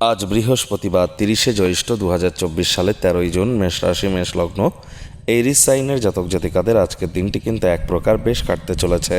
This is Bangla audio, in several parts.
আজ বৃহস্পতিবার তিরিশে জ্যৈষ্ঠ দু সালের তেরোই জুন, মেষ রাশি, মেষ লগ্ন। এরিস সাইনের জাতক জাতিকাদের আজকের দিনটি কিন্তু এক প্রকার বেশ কাটতে চলেছে।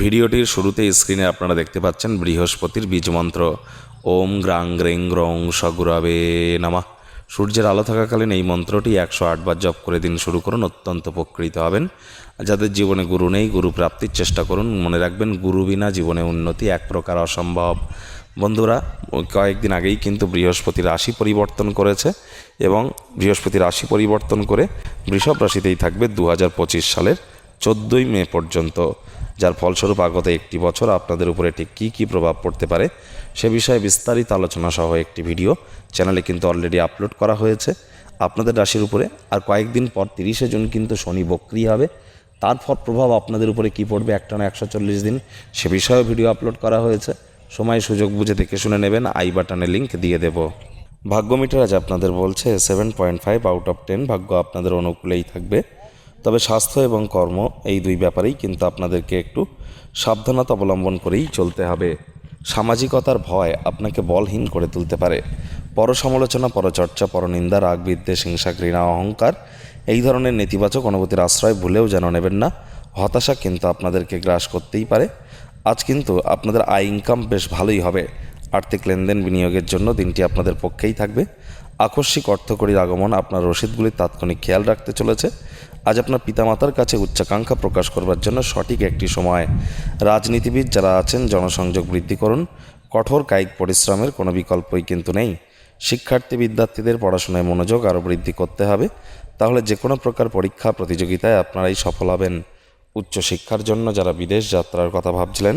ভিডিওটির শুরুতে স্ক্রিনে আপনারা দেখতে পাচ্ছেন বৃহস্পতির বীজ মন্ত্র। ওম গ্রাং গ্রেং গ্রং সগুরাবে নামা। সূর্যের আলো থাকাকালীন এই মন্ত্রটি একশো আটবার জপ করে দিন শুরু করুন, অত্যন্ত উপকৃত হবেন। যাদের জীবনে গুরু নেই, গুরু প্রাপ্তির চেষ্টা করুন। মনে রাখবেন, গুরু বিনা জীবনে উন্নতি এক প্রকার অসম্ভব। বন্ধুরা, কয়েকদিন আগেই কিন্তু বৃহস্পতি রাশি পরিবর্তন করেছে এবং বৃহস্পতি রাশি পরিবর্তন করে বৃষভ রাশিতেই থাকবে দু হাজার পঁচিশ সালের চোদ্দোই মে পর্যন্ত। যার ফলস্বরূপ আগত একটি বছর আপনাদের উপরে ঠিক কী কী প্রভাব পড়তে পারে সে বিষয়ে বিস্তারিত আলোচনা সহ একটি ভিডিও চ্যানেলে কিন্তু অলরেডি আপলোড করা হয়েছে। আপনাদের রাশির উপরে আর কয়েকদিন পর তিরিশে জুন কিন্তু শনি বক্রি হবে। তারপর প্রভাব আপনাদের উপরে কী পড়বে একটানা একশো চল্লিশ দিন সে বিষয়েও ভিডিও আপলোড করা হয়েছে। সময় সুযোগ বুঝে দেখে শুনে নেবেন, আই বাটনে লিঙ্ক দিয়ে দেব। ভাগ্য মিটার আজ আপনাদের বলছে seven point five out of ten ভাগ্য আপনাদের অনুকূলেই থাকবে। তবে স্বাস্থ্য এবং কর্ম এই দুই ব্যাপারেই কিন্তু আপনাদেরকে একটু সাবধানতা অবলম্বন করেই চলতে হবে। সামাজিকতার ভয় আপনাকে বলহীন করে তুলতে পারে। পরসমালোচনা, পরচর্চা, পরনিন্দা রাগ বিদ্বেষ হিংসা, ঘৃণা, অহংকার এই ধরনের নেতিবাচক অনুভূতির আশ্রয় ভুলেও যেন নেবেন না। হতাশা কিন্তু আপনাদেরকে গ্রাস করতেই পারে। আজ কিন্তু আপনাদের আয় ইনকাম বেশ ভালোই হবে। আর্থিক লেনদেন বিনিয়োগের জন্য দিনটি আপনাদের পক্ষেই থাকবে। আকস্মিক অর্থকরীর আগমন আপনার রসিদগুলির তাৎক্ষণিক খেয়াল রাখতে চলেছে। আজ আপনার পিতামাতার কাছে উচ্চাকাঙ্ক্ষা প্রকাশ করবার জন্য সঠিক একটি সময়। রাজনীতিবিদ যারা আছেন, জনসংযোগ বৃদ্ধি করুন। কঠোর কায়িক পরিশ্রমের কোনো বিকল্পই কিন্তু নেই। শিক্ষার্থী বিদ্যার্থীদের পড়াশোনায় মনোযোগ আরও বৃদ্ধি করতে হবে। তাহলে যে কোনো প্রকার পরীক্ষা, প্রতিযোগিতায় আপনারাই সফল হবেন। উচ্চশিক্ষার জন্য যারা বিদেশ যাত্রার কথা ভাবছিলেন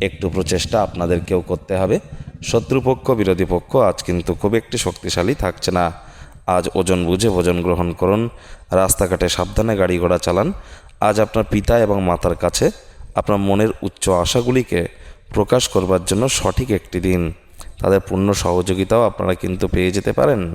একটু প্রচেষ্টা আপনাদেরকেও করতে হবে। শত্রুপক্ষ, বিরোধী পক্ষ, আজ কিন্তু খুব একটি শক্তিশালী থাকছে না। আজ ওজন বুঝে ভোজন গ্রহণ করুন, রাস্তাঘাটে সাবধানে গাড়ি ঘোড়া চালান। আজ আপনার পিতা এবং মাতার কাছে আপনার মনের উচ্চ আশাগুলিকে প্রকাশ করবার জন্য সঠিক একটি দিন। তাদের পূর্ণ সহযোগিতাও আপনারা কিন্তু পেয়ে যেতে পারেন।